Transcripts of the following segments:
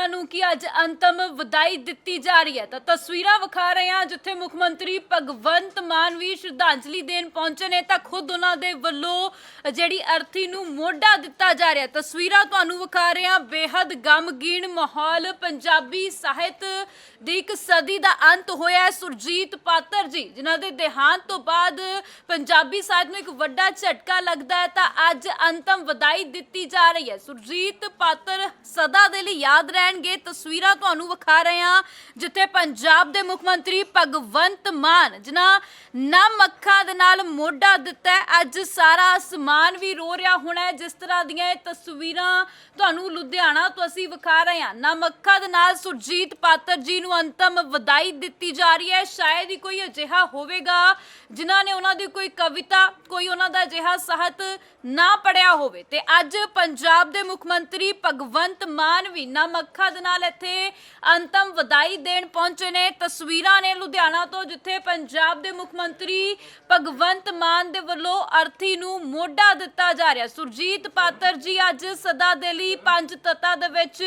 ਜਿਨ੍ਹਾਂ ਨੂੰ ਕਿ ਅੱਜ ਅੰਤਮ ਵਿਦਾਈ ਦਿੱਤੀ ਜਾ ਰਹੀ ਹੈ। ਤਾਂ ਤਸਵੀਰਾਂ ਵਿਖਾ ਰਹੇ ਹਾਂ ਜਿੱਥੇ ਮੁੱਖ ਮੰਤਰੀ ਭਗਵੰਤ ਮਾਨ ਵੀ ਸ਼ਰਧਾਂਜਲੀ ਦੇਣ ਪਹੁੰਚੇ ਨੇ। ਤਾਂ ਖੁਦ ਉਹਨਾਂ ਦੇ ਵੱਲੋਂ ਜਿਹੜੀ ਅਰਥੀ ਨੂੰ ਮੋਢਾ ਦਿੱਤਾ ਜਾ ਰਿਹਾ ਤਸਵੀਰਾਂ ਤੁਹਾਨੂੰ ਵਿਖਾ ਰਹੇ ਹਾਂ। ਬੇहद ਗਮਗੀਨ ਮਾਹੌਲ ਪੰਜਾਬੀ ਸਾਹਿਤ ਦੀ ਇੱਕ ਸਦੀ ਦਾ ਅੰਤ ਹੋਇਆ ਹੈ। ਸੁਰਜੀਤ ਪਾਤਰ ਜੀ, ਜਿਨ੍ਹਾਂ ਦੇ ਦੇਹਾਂਤ ਤੋਂ ਬਾਅਦ ਪੰਜਾਬੀ ਸਾਹਿਤ ਨੂੰ ਇੱਕ ਵੱਡਾ ਝਟਕਾ ਲੱਗਦਾ ਹੈ, ਤਾਂ ਅੱਜ ਅੰਤਮ ਵਿਦਾਈ ਦਿੱਤੀ ਜਾ ਰਹੀ ਹੈ। ਸੁਰਜੀਤ ਪਾਤਰ ਸਦਾ ਦੇ ਲਈ ਯਾਦ ਰਹਿਣਗੇ, ਤਸਵੀਰਾਂ ਤੁਹਾਨੂੰ ਵਿਖਾ ਰਹੇ ਹਾਂ, ਜਿੱਥੇ ਪੰਜਾਬ ਦੇ ਮੁੱਖ ਮੰਤਰੀ ਭਗਵੰਤ ਮਾਨ, ਜਿਨ੍ਹਾਂ ਨਮ ਅੱਖਾਂ ਦੇ ਨਾਲ ਮੋਢਾ ਦਿੱਤਾ ਹੈ, ਅੱਜ ਸਾਰਾ ਅਸਮਾਨ ਵੀ ਰੋ ਰਿਹਾ ਹੋਣਾ ਹੈ, ਜਿਸ ਤਰ੍ਹਾਂ ਦੀਆਂ ਇਹ ਤਸਵੀਰਾਂ ਤੁਹਾਨੂੰ ਲੁਧਿਆਣਾ ਤੋਂ ਅਸੀਂ ਵਿਖਾ ਰਹੇ ਹਾਂ। ਨਮ ਅੱਖਾਂ ਦੇ ਨਾਲ ਸੁਰਜੀਤ ਪਾਤਰ ਜੀ ਨੂੰ ਅੰਤਮ ਵਧਾਈ ਦਿੱਤੀ ਜਾ ਰਹੀ ਹੈ। ਸ਼ਾਇਦ ਹੀ ਕੋਈ ਅਜਿਹਾ ਹੋਵੇਗਾ, ਜਿਨ੍ਹਾਂ ਨੇ ਉਹਨਾਂ ਦੀ ਕੋਈ ਕਵਿਤਾ, ਕੋਈ ਉਹਨਾਂ ਦਾ ਅਜਿਹਾ ਸਾਹਿਤ ਨਾ ਪੜਿਆ ਹੋਵੇ। ਤੇ ਅੱਜ ਪੰਜਾਬ ਦੇ ਮੁੱਖ ਮੰਤਰੀ ਭਗਵੰਤ ਮਾਨ ਵੀ ਨਮ ਅੱਖਾਂ ਦੇ ਨਾਲ ਇੱਥੇ ਅੰਤਮ ਵਧਾਈ ਦੇਣ ਪਹੁੰਚੇ ਨੇ। ਤਸਵੀਰਾਂ ਨੇ ਲੁਧਿਆਣਾ ਤੋਂ, ਜਿੱਥੇ ਪੰਜਾਬ ਦੇ ਮੁੱਖ ਮੰਤਰੀ ਭਗਵੰਤ ਮਾਨ ਦੇ ਵੱਲੋਂ ਅਰਥੀ ਨੂੰ ਮੋਢਾ ਦਿੱਤਾ ਜਾ ਰਿਹਾ। ਸੁਰਜੀਤ ਪਾਤਰ ਜੀ ਅੱਜ ਸਦਾ ਦੇ ਲਈ ਪੰਜ ਤੱਤਾਂ ਦੇ ਵਿੱਚ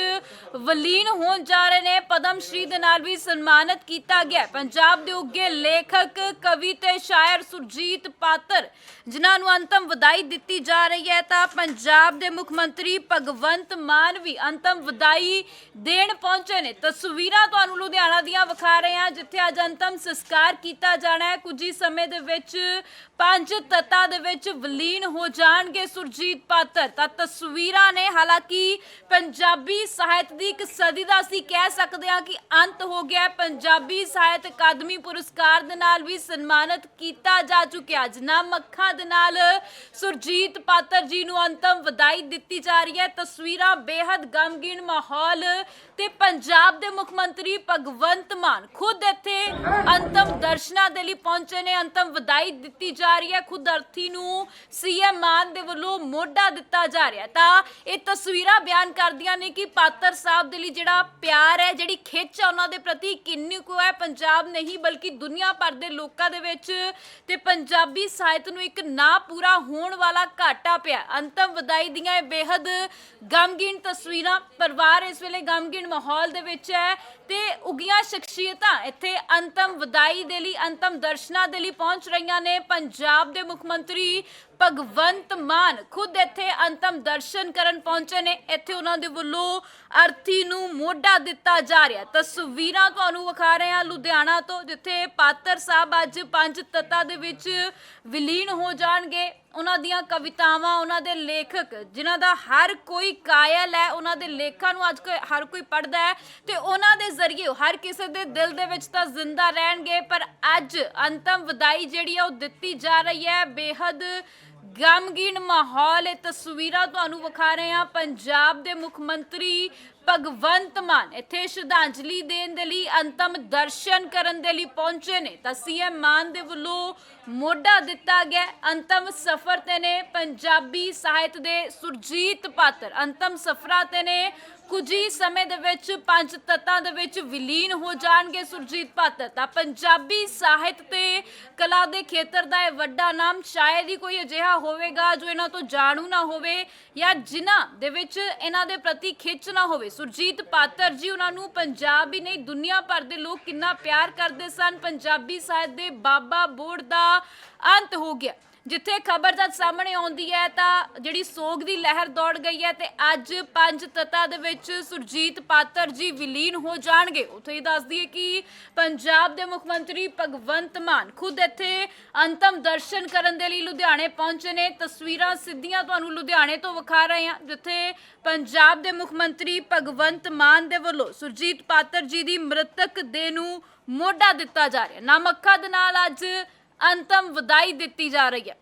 ਵਲੀਨ ਹੋਣ ਜਾ ਰਹੇ ਨੇ। ਪਦਮ ਸ਼੍ਰੀ ਦੇ ਨਾਲ ਵੀ ਸਨਮਾਨਿਤ ਕੀਤਾ ਗਿਆ ਪੰਜਾਬ ਦੇ ਉੱਗੇ ਲੇਖਕ, ਕਵੀ ਤੇ ਸ਼ਾਇਰ ਸੁਰਜੀਤ ਪਾਤਰ, ਜਿਨ੍ਹਾਂ ਨੂੰ ਅੰਤਮ ਵਧਾਈ ਦਿੱਤੀ ਜਾ ਰਹੀ ਹੈ, ਤਾਂ ਪੰਜਾਬ ਦੇ ਮੁੱਖ ਮੰਤਰੀ ਭਗਵੰਤ ਮਾਨ ਵੀ ਅੰਤਮ ਵਧਾਈ ਦੇਣ ਪਹੁੰਚੇ ਨੇ। ਤਸਵੀਰਾਂ ਤੁਹਾਨੂੰ ਲੁਧਿਆਣਾ ਦੀਆਂ ਵਿਖਾ ਰਹੇ ਹਾਂ, ਜਿੱਥੇ ਅੱਜ ਅੰਤਮ ਸੰਸਕਾਰ ਕੀਤਾ ਜਾਣਾ ਹੈ। ਕੁਝ ਹੀ ਸਮੇਂ ਦੇ ਵਿੱਚ ਪੰਜ ਤੱਤਾਂ ਦੇ ਵਿੱਚ ਵਿਲੀਨ ਹੋ ਜਾਣਗੇ ਸੁਰਜੀਤ ਪਾਤਰ। ਤਾਂ ਤਸਵੀਰਾਂ ਨੇ, ਹਾਲਾਂਕਿ ਪੰਜਾਬੀ ਸਾਹਿਤ ਦੀ ਇੱਕ ਸਦੀ ਦਾ ਅਸੀਂ ਕਹਿ ਸਕਦੇ ਹਾਂ ਕਿ ਅੰਤ ਹੋ ਗਿਆ ਪੰਜਾਬੀ ਸਾਹਿਤ ਅਕਾਦਮੀ ਪੁਰਸਕਾਰ ਦੇ ਨਾਲ ਵੀ ਸਨਮਾਨਿਤ ਕੀਤਾ ਜਾ ਚੁੱਕਿਆ। ਜਨਾਬ ਅੱਖਾਂ ਦੇ ਨਾਲ ਸੁਰਜੀਤ ਪਾਤਰ ਜੀ ਨੂੰ ਅੰਤਮ ਵਧਾਈ ਦਿੱਤੀ ਜਾ ਰਹੀ ਹੈ। ਤਸਵੀਰਾਂ ਬੇहद ਗਮਗੀਨ ਮਾਹੌਲ ਤੇ ਪੰਜਾਬ ਦੇ ਮੁੱਖ ਮੰਤਰੀ ਭਗਵੰਤ ਮਾਨ ਖੁਦ ਇੱਥੇ ਅੰਤਮ ਦਰਸ਼ਨਾਂ ਦੇ ਲਈ ਪਹੁੰਚੇ ਨੇ, ਅੰਤਮ ਵਿਦਾਈ ਦਿੱਤੀ ਜਾ ਰਹੀ ਹੈ। ਖੁਦ ਅਰਥੀ ਨੂੰ ਸੀਐਮ ਮਾਨ ਦੇ ਵੱਲੋਂ ਮੋਢਾ ਦਿੱਤਾ ਜਾ ਰਿਹਾ ਤਾਂ ਇਹ ਤਸਵੀਰਾਂ ਬਿਆਨ ਕਰਦੀਆਂ ਨੇ ਕਿ ਪਾਤਰ ਸਾਹਿਬ ਦੇ ਲਈ ਜਿਹੜਾ ਪਿਆਰ ਹੈ, ਜਿਹੜੀ ਖਿੱਚ ਹੈ ਉਹਨਾਂ ਦੇ ਪ੍ਰਤੀ ਕਿੰਨੀ ਕੁ ਹੈ। ਪੰਜਾਬ ਨਹੀਂ, ਬਲਕਿ ਦੁਨੀਆ ਭਰ ਦੇ ਲੋਕਾਂ ਦੇ ਵਿੱਚ ਤੇ ਪੰਜਾਬੀ ਸਾਹਿਤ ਨੂੰ ਇੱਕ ਨਾ ਪੂਰਾ ਹੋਣ ਵਾਲਾ ਘਾਟਾ ਪਿਆ ਅੰਤਮ ਵਧਾਈ ਦੀਆਂ ਇਹ ਬੇहद ਗਮਗੀਨ ਤਸਵੀਰਾਂ ਪਰਿਵਾਰ ਇਸ ਵੇਲੇ ਗਮਗੀਨ ਮਾਹੌਲ ਦੇ ਵਿੱਚ ਹੈ ਤੇ ਉਗੀਆਂ ਸ਼ਖਸੀਅਤਾਂ ਇੱਥੇ ਅੰਤਮ ਵਿਦਾਈ ਦੇ ਲਈ, ਅੰਤਮ ਦਰਸ਼ਨਾਂ ਦੇ ਲਈ ਪਹੁੰਚ ਰਹੀਆਂ ਨੇ। ਪੰਜਾਬ ਦੇ ਮੁੱਖ ਮੰਤਰੀ ਭਗਵੰਤ ਮਾਨ ਖੁਦ ਇੱਥੇ ਅੰਤਮ ਦਰਸ਼ਨ ਕਰਨ ਪਹੁੰਚੇ ਨੇ। ਇੱਥੇ ਉਹਨਾਂ ਦੇ ਵੱਲੋਂ ਅਰਥੀ ਨੂੰ ਮੋਢਾ ਦਿੱਤਾ ਜਾ ਰਿਹਾ ਤਸਵੀਰਾਂ ਤੁਹਾਨੂੰ ਵਿਖਾ ਰਹੇ ਹਾਂ ਲੁਧਿਆਣਾ ਤੋਂ, ਜਿੱਥੇ ਪਾਤਰ ਸਾਹਿਬ ਅੱਜ ਪੰਜ ਤੱਤਾਂ ਦੇ ਵਿੱਚ ਵਿਲੀਨ ਹੋ ਜਾਣਗੇ। ਉਹਨਾਂ ਦੀਆਂ ਕਵਿਤਾਵਾਂ, ਉਹਨਾਂ ਦੇ ਲੇਖਕ, ਜਿਨ੍ਹਾਂ ਦਾ ਹਰ ਕੋਈ ਕਾਇਲ ਹੈ, ਉਹਨਾਂ ਦੇ ਲੇਖਾਂ ਨੂੰ ਅੱਜ ਕੋਈ, ਹਰ ਕੋਈ ਪੜ੍ਹਦਾ ਹੈ ਤੇ ਉਹਨਾਂ ਦੇ ਜ਼ਰੀਏ ਹਰ ਕਿਸੇ ਦੇ ਦਿਲ ਦੇ ਵਿੱਚ ਤਾਂ ਜ਼ਿੰਦਾ ਰਹਿਣਗੇ, ਪਰ ਅੱਜ ਅੰਤਮ ਵਿਦਾਈ ਜਿਹੜੀ ਆ ਉਹ ਦਿੱਤੀ ਜਾ ਰਹੀ ਹੈ, ਬੇਹੱਦ ਗਮਗੀਨ ਮਾਹੌਲ ਇਹ ਤਸਵੀਰਾਂ ਤੁਹਾਨੂੰ ਵਿਖਾ ਰਹੇ ਹਾਂ। ਪੰਜਾਬ ਦੇ ਮੁੱਖ ਮੰਤਰੀ ਭਗਵੰਤ ਮਾਨ ਇੱਥੇ ਸ਼ਰਧਾਂਜਲੀ ਦੇਣ ਦੇ ਲਈ ਅੰਤਮ ਦਰਸ਼ਨ ਕਰਨ ਦੇ ਲਈ ਪਹੁੰਚੇ ਨੇ। ਤਾਂ ਸੀਐਮ ਮਾਨ ਦੇ ਵੱਲੋਂ ਮੋਢਾ ਦਿੱਤਾ ਗਿਆ। ਅੰਤਮ ਸਫ਼ਰ ਤੇ ਨੇ ਪੰਜਾਬੀ ਸਾਹਿਤ ਦੇ ਸੁਰਜੀਤ ਪਾਤਰ। ਅੰਤਮ ਸਫ਼ਰਾਂ ਤੇ ਨੇ ਕੁਝ ਹੀ ਸਮੇਂ ਦੇ ਵਿੱਚ ਪੰਜ ਤੱਤਾਂ ਦੇ ਵਿੱਚ ਵਿਲੀਨ ਹੋ ਜਾਣਗੇ ਸੁਰਜੀਤ ਪਾਤਰ। ਤਾਂ ਪੰਜਾਬੀ ਸਾਹਿਤ ਤੇ ਕਲਾ ਦੇ ਖੇਤਰ ਦਾ ਇਹ ਵੱਡਾ ਨਾਮ ਸ਼ਾਇਦ ਹੀ ਕੋਈ ਅਜਿਹਾ ਹੋਵੇਗਾ, ਜੋ ਇਹਨਾਂ ਤੋਂ ਜਾਣੂ ਨਾ ਹੋਵੇ ਜਾਂ ਜਿਨ੍ਹਾਂ ਦੇ ਵਿੱਚ ਇਹਨਾਂ ਦੇ ਪ੍ਰਤੀ ਖਿੱਚ ਨਾ ਹੋਵੇ। ਸੁਰਜੀਤ ਪਾਤਰ ਜੀ, ਉਹਨਾਂ ਨੂੰ ਪੰਜਾਬ ਹੀ ਨਹੀਂ, ਦੁਨੀਆ ਭਰ ਦੇ ਲੋਕ ਕਿੰਨਾ ਪਿਆਰ ਕਰਦੇ ਸਨ। ਪੰਜਾਬੀ ਸਾਹਿਤ ਦੇ ਬਾਬਾ ਬੋੜ ਦਾ ਅੰਤ ਹੋ ਗਿਆ। ਜਿੱਥੇ ਖਬਰ ਜਦ ਸਾਹਮਣੇ ਆਉਂਦੀ ਹੈ, ਤਾਂ ਜਿਹੜੀ ਸੋਗ ਦੀ ਲਹਿਰ ਦੌੜ ਗਈ ਹੈ ਤੇ ਅੱਜ ਪੰਜ ਤੱਤਾਂ ਦੇ ਵਿੱਚ ਸੁਰਜੀਤ ਪਾਤਰ ਜੀ ਵਿਲੀਨ ਹੋ ਜਾਣਗੇ। ਉੱਥੇ ਹੀ ਦੱਸਦੀ ਹੈ ਕਿ ਪੰਜਾਬ ਦੇ ਮੁੱਖ ਮੰਤਰੀ ਭਗਵੰਤ ਮਾਨ ਖੁਦ ਇੱਥੇ ਅੰਤਮ ਦਰਸ਼ਨ ਕਰਨ ਦੇ ਲਈ ਲੁਧਿਆਣੇ ਪਹੁੰਚੇ ਨੇ। ਤਸਵੀਰਾਂ ਸਿੱਧੀਆਂ ਤੁਹਾਨੂੰ ਲੁਧਿਆਣੇ ਤੋਂ ਵਿਖਾ ਰਹੇ ਹਾਂ, ਜਿੱਥੇ ਪੰਜਾਬ ਦੇ ਮੁੱਖ ਮੰਤਰੀ ਭਗਵੰਤ ਮਾਨ ਦੇ ਵੱਲੋਂ ਸੁਰਜੀਤ ਪਾਤਰ ਜੀ ਦੀ ਮ੍ਰਿਤਕ ਦੇਹ ਨੂੰ ਮੋਢਾ ਦਿੱਤਾ ਜਾ ਰਿਹਾ। ਨਮ ਅੱਖਾਂ ਦੇ ਨਾਲ ਅੱਜ ਅੰਤਮ ਵਿਦਾਈ ਦਿੱਤੀ ਜਾ ਰਹੀ ਹੈ।